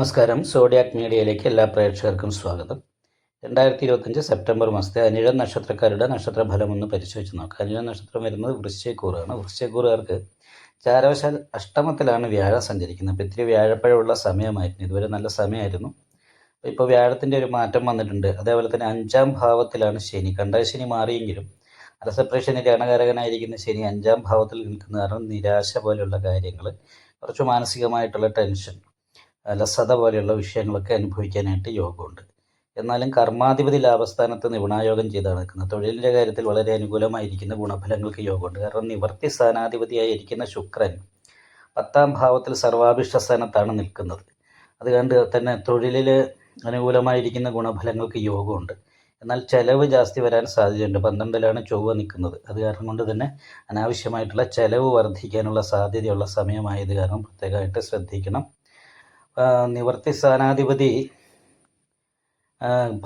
നമസ്കാരം. സോഡിയാക് മീഡിയയിലേക്ക് എല്ലാ പ്രേക്ഷകർക്കും സ്വാഗതം. രണ്ടായിരത്തി ഇരുപത്തഞ്ച് സെപ്റ്റംബർ മാസത്തെ അനിഴം നക്ഷത്രക്കാരുടെ നക്ഷത്രഫലം ഒന്ന് പരിശോധിച്ച് നോക്കാം. അനിഴം നക്ഷത്രം വരുന്നത് വൃശ്ചയക്കൂറാണ് വൃശ്ചയക്കൂറുകാർക്ക് ചാരവശാൽ അഷ്ടമത്തിലാണ് വ്യാഴം സഞ്ചരിക്കുന്നത്. അപ്പോൾ ഇത്തിരി വ്യാഴപ്പഴമുള്ള സമയമായിരുന്നു ഇതുവരെ നല്ല സമയമായിരുന്നു. ഇപ്പോൾ വ്യാഴത്തിന്റെ ഒരു മാറ്റം വന്നിട്ടുണ്ട്. അതേപോലെ തന്നെ അഞ്ചാം ഭാവത്തിലാണ് ശനി. കണ്ടശനി മാറിയെങ്കിലും അലസപ്രേഷന് അണകാരകനായിരിക്കുന്ന ശനി അഞ്ചാം ഭാവത്തിൽ നിൽക്കുന്ന കാരണം നിരാശ പോലെയുള്ള കാര്യങ്ങൾ കുറച്ച് മാനസികമായിട്ടുള്ള ടെൻഷൻ. അലസത പോലെയുള്ള വിഷയങ്ങളൊക്കെ അനുഭവിക്കാനായിട്ട് യോഗമുണ്ട്. എന്നാലും കർമാധിപതി ലാഭസ്ഥാനത്ത് നിപുണായോഗം ചെയ്താണ് നിൽക്കുന്നത് തൊഴിലിന്റെ കാര്യത്തിൽ വളരെ അനുകൂലമായിരിക്കുന്ന ഗുണഫലങ്ങൾക്ക് യോഗമുണ്ട്. കാരണം നിവർത്തി സ്ഥാനാധിപതിയായിരിക്കുന്ന ശുക്രൻ പത്താം ഭാവത്തിൽ സർവാഭിഷ്ട സ്ഥാനത്താണ് നിൽക്കുന്നത്. അതുകൊണ്ട് തന്നെ തൊഴിലിൽ അനുകൂലമായിരിക്കുന്ന ഗുണഫലങ്ങൾക്ക് യോഗമുണ്ട്. എന്നാൽ ചിലവ് ജാസ്തി വരാൻ സാധ്യതയുണ്ട്. പന്ത്രണ്ടിലാണ് ചൊവ്വ നിൽക്കുന്നത്. അത് കാരണം കൊണ്ട് തന്നെ അനാവശ്യമായിട്ടുള്ള ചിലവ് വർദ്ധിക്കാനുള്ള സാധ്യതയുള്ള സമയമായത് കാരണം പ്രത്യേകമായിട്ട് ശ്രദ്ധിക്കണം. നിവർത്തി സ്ഥാനാധിപതി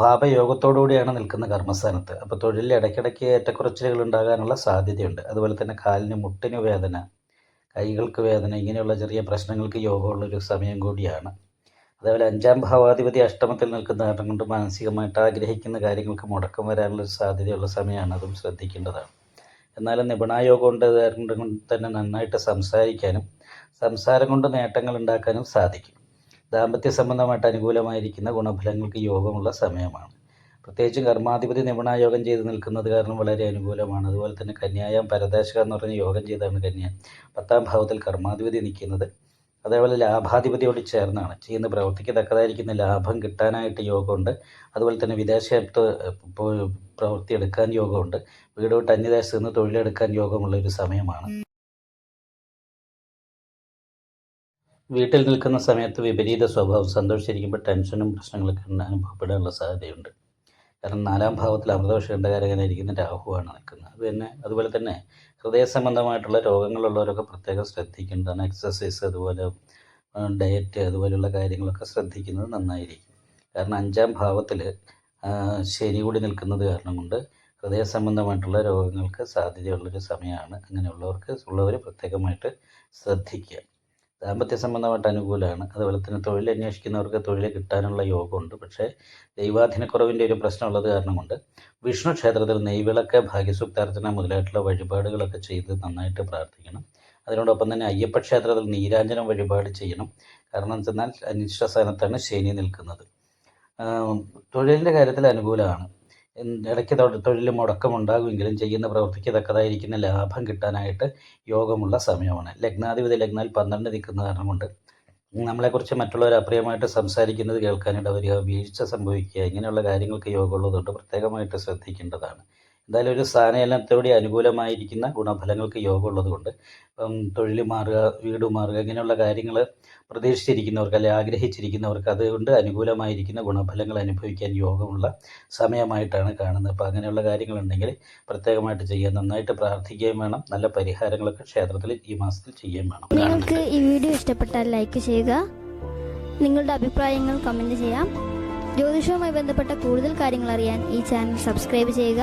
ഭാവയോഗത്തോടുകൂടിയാണ് നിൽക്കുന്ന കർമ്മസ്ഥാനത്ത്. അപ്പോൾ തൊഴിലിൽ ഇടയ്ക്കിടയ്ക്ക് ഏറ്റക്കുറച്ചിലുകൾ ഉണ്ടാകാനുള്ള സാധ്യതയുണ്ട്. അതുപോലെ തന്നെ കാലിന് മുട്ടിന് വേദന കൈകൾക്ക് വേദന ഇങ്ങനെയുള്ള ചെറിയ പ്രശ്നങ്ങൾക്ക് യോഗമുള്ളൊരു സമയം കൂടിയാണ്. അതേപോലെ അഞ്ചാം ഭാവാധിപതി അഷ്ടമത്തിൽ നിൽക്കുന്ന കാരണം കൊണ്ട് മാനസികമായിട്ട് ആഗ്രഹിക്കുന്ന കാര്യങ്ങൾക്ക് മുടക്കം വരാനുള്ള ഒരു സാധ്യതയുള്ള സമയമാണ് അതും ശ്രദ്ധിക്കേണ്ടതാണ്. എന്നാലും നിപുണായോഗം ഉണ്ട് കാരണം തന്നെ നന്നായിട്ട് സംസാരിക്കാനും സംസാരം കൊണ്ട് നേട്ടങ്ങൾ ഉണ്ടാക്കാനും സാധിക്കും. ദാമ്പത്യ സംബന്ധമായിട്ട് അനുകൂലമായിരിക്കുന്ന ഗുണഫലങ്ങൾക്ക് യോഗമുള്ള സമയമാണ്. പ്രത്യേകിച്ചും കർമാധിപതി നിപുണായോഗം ചെയ്ത് നിൽക്കുന്നത് കാരണം വളരെ അനുകൂലമാണ്. അതുപോലെ തന്നെ കന്യായം പരദേശക എന്ന് പറഞ്ഞ യോഗം ചെയ്താണ് കന്യ. പത്താം ഭാവത്തിൽ കർമാധിപതി നിൽക്കുന്നത്. അതേപോലെ ലാഭാധിപതിയോട് ചേർന്നാണ്. ചെയ്യുന്ന പ്രവൃത്തിക്ക് തക്കതായിരിക്കുന്ന ലാഭം കിട്ടാനായിട്ട് യോഗമുണ്ട്. അതുപോലെ തന്നെ പോയി പ്രവൃത്തി എടുക്കാൻ യോഗമുണ്ട്. വീട് വിട്ട് അന്യദേശത്ത് നിന്ന് തൊഴിലെടുക്കാൻ യോഗമുള്ള ഒരു സമയമാണ്. വീട്ടിൽ നിൽക്കുന്ന സമയത്ത് വിപരീത സ്വഭാവം സന്തോഷിച്ചിരിക്കുമ്പോൾ ടെൻഷനും പ്രശ്നങ്ങളൊക്കെ അനുഭവപ്പെടാനുള്ള സാധ്യതയുണ്ട്. കാരണം നാലാം ഭാവത്തിൽ അമൃതവർഷണ്ടകാരകനായിരിക്കുന്ന രാഹുവാണ് നിൽക്കുന്നത്. അത് തന്നെ അതുപോലെ തന്നെ ഹൃദയ സംബന്ധമായിട്ടുള്ള രോഗങ്ങളുള്ളവരൊക്കെ പ്രത്യേകം ശ്രദ്ധിക്കേണ്ടതാണ്. എക്സസൈസ് അതുപോലെ ഡയറ്റ് അതുപോലെയുള്ള കാര്യങ്ങളൊക്കെ ശ്രദ്ധിക്കുന്നത് നന്നായിരിക്കും. കാരണം അഞ്ചാം ഭാവത്തിൽ ശരി കൂടി നിൽക്കുന്നത് കാരണം കൊണ്ട് ഹൃദയ സംബന്ധമായിട്ടുള്ള രോഗങ്ങൾക്ക് സാധ്യതയുള്ളൊരു സമയമാണ്. അങ്ങനെയുള്ളവർക്ക് ഉള്ളവർ പ്രത്യേകമായിട്ട് ശ്രദ്ധിക്കുക. ദാമ്പത്യ സംബന്ധമായിട്ട് അനുകൂലമാണ്. അതുപോലെ തന്നെ തൊഴിൽ അന്വേഷിക്കുന്നവർക്ക് തൊഴിൽ കിട്ടാനുള്ള യോഗമുണ്ട്. പക്ഷേ ദൈവാധീനക്കുറവിന്റെ ഒരു പ്രശ്നമുള്ളത് കാരണം കൊണ്ട് വിഷ്ണു ക്ഷേത്രത്തിൽ നെയ്വിളക്ക് ഭാഗ്യസൂക്താർച്ചന മുതലായിട്ടുള്ള വഴിപാടുകളൊക്കെ ചെയ്ത് നന്നായിട്ട് പ്രാർത്ഥിക്കണം. അതിനോടൊപ്പം തന്നെ അയ്യപ്പ ക്ഷേത്രത്തിൽ നീരാഞ്ജനം വഴിപാട് ചെയ്യണം. കാരണം എന്തെന്നാൽ അനിഷ്ട സ്ഥാനത്താണ് ശനി നിൽക്കുന്നത്. തൊഴിലിന്റെ കാര്യത്തിൽ അനുകൂലമാണ്. ഇടയ്ക്ക് തൊഴിൽ മുടക്കമുണ്ടാകുമെങ്കിലും ചെയ്യുന്ന പ്രവൃത്തിക്ക് തക്കതായിരിക്കുന്ന ലാഭം കിട്ടാനായിട്ട് യോഗമുള്ള സമയമാണ്. ലഗ്നാധിപതി ലഗ്നാൽ പന്ത്രണ്ട് നിൽക്കുന്ന കാരണം കൊണ്ട് നമ്മളെക്കുറിച്ച് മറ്റുള്ളവർ അപ്രിയമായിട്ട് സംസാരിക്കുന്നത് കേൾക്കാനിട വരിക വീഴ്ച സംഭവിക്കുക ഇങ്ങനെയുള്ള കാര്യങ്ങൾക്ക് യോഗമുള്ളതുകൊണ്ട് പ്രത്യേകമായിട്ട് ശ്രദ്ധിക്കേണ്ടതാണ്. എന്തായാലും ഒരു സ്ഥാനചലനത്തോടെ അനുകൂലമായിരിക്കുന്ന ഗുണഫലങ്ങൾക്ക് യോഗമുള്ളത് കൊണ്ട് ഇപ്പം തൊഴിൽ മാറുക വീട് മാറുക ഇങ്ങനെയുള്ള കാര്യങ്ങൾ പ്രതീക്ഷിച്ചിരിക്കുന്നവർക്ക് അല്ലെങ്കിൽ ആഗ്രഹിച്ചിരിക്കുന്നവർക്ക് അതുകൊണ്ട് അനുകൂലമായിരിക്കുന്ന ഗുണഫലങ്ങൾ അനുഭവിക്കാൻ യോഗമുള്ള സമയമായിട്ടാണ് കാണുന്നത്. അപ്പോൾ അങ്ങനെയുള്ള കാര്യങ്ങളുണ്ടെങ്കിൽ പ്രത്യേകമായിട്ട് ചെയ്യാൻ നന്നായിട്ട് പ്രാർത്ഥിക്കുകയും വേണം. നല്ല പരിഹാരങ്ങളൊക്കെ ക്ഷേത്രത്തിൽ ഈ മാസത്തിൽ ചെയ്യുകയും വേണം. നിങ്ങൾക്ക് ഈ വീഡിയോ ഇഷ്ടപ്പെട്ടാൽ ലൈക്ക് ചെയ്യുക. നിങ്ങളുടെ അഭിപ്രായങ്ങൾ കമന്റ് ചെയ്യാം. ജ്യോതിഷവുമായി ബന്ധപ്പെട്ട കൂടുതൽ കാര്യങ്ങൾ അറിയാൻ ഈ ചാനൽ സബ്സ്ക്രൈബ് ചെയ്യുക.